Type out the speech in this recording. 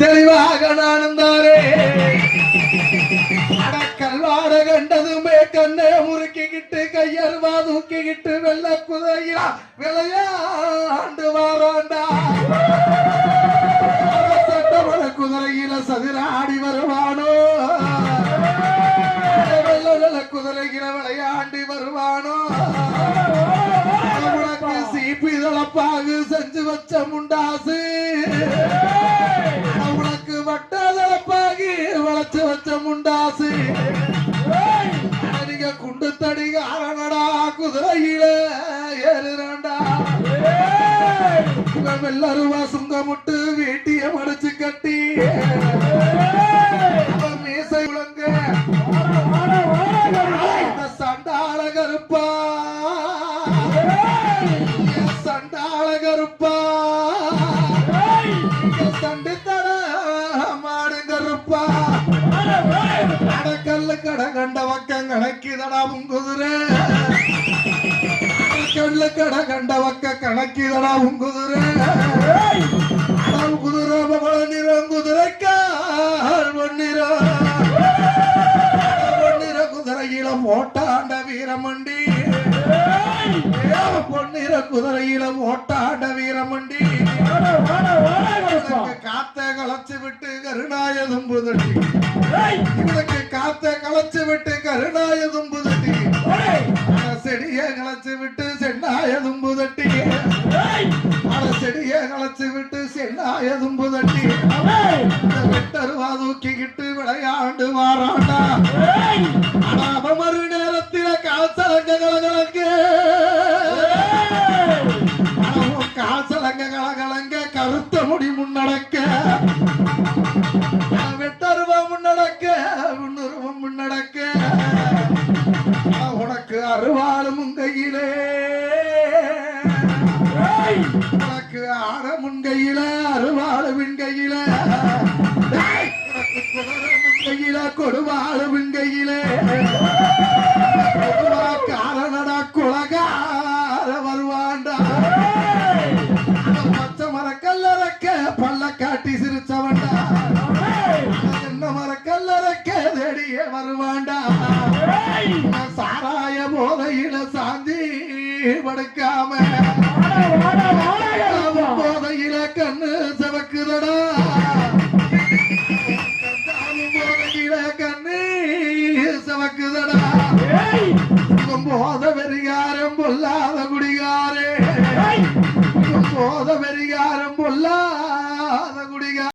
தெளிவாக நானந்தாரே அடக்கல்வாட கண்டதுமே கண்ணை முறுக்கிக்கிட்டு கையருவா தூக்கிக்கிட்டு வெள்ள குதையா விளையாண்டு வாராண்டா. சட்டமல குதிரையில சதிராடி வருவானோ? வெள்ள குதிரையில விளையாண்டி வருவானோ? உனக்கு சீப்பி தளப்பாகு செஞ்சு வச்ச முண்டாசு. முண்டாசு நீங்க குண்டு தடிக அரணடா குதிரையில ஏறுறாண்டா. இவன் வெள்ளருவா சுங்கமுட்டு வீட்டிய மடிச்சு கட்டி. மீசை இந்த சண்டாள கருப்பா. சண்டாள கருப்பா. கட கண்ட வக்கம் கணக்கிதடா உன் குதிரை. கல்லு கட கண்ட வக்க கணக்கிதடா உன் குதிரை. குதிரை மகள நிறம் குதிரைக்கார் பொன்னிறம் பொன்னிற குதிரையில போட்டாண்ட வீரமண்டி. பொன்னிற குதிரையில போட்டாண்ட வீரமண்டி. காத்த களைச்சு விட்டு கருணாய தும்புதட்டி இவனுக்கு காத்த களைச்சு விட்டு கருணாய தும்புதட்டி செடிய களைச்சு விட்டு சென்னாய தும்புதட்டி செடிய களைச்சு விட்டு சென்னாய தும்புதட்டி வெட்டருவா தூக்கிக்கிட்டு விளையாண்டு வாராண்டா ஆனா அவன் மறு நேரத்தில காசலங்க கலகலங்க கருத்த முடி முன்னடக்க. வெட்டருவா முன்னடக்க முன்னுருவம் முன்னடக்க. உனக்கு அருவாளும் கையிலே. உனக்கு ஆரமுன் கையில அருவாளுவின் கையில. டேய், உனக்கு குதிரமுன் கையில. வெளியே வருவாண்டா சாராய போதையில சாந்தி படுக்காம. போதையில கண்ணு செவக்குதடா. போதையில கண்ணு செவக்குதடா. போத பெரிகாரம் பொல்லாத குடிகாரே. போத பெரிகாரம் பொல்லாத குடிகார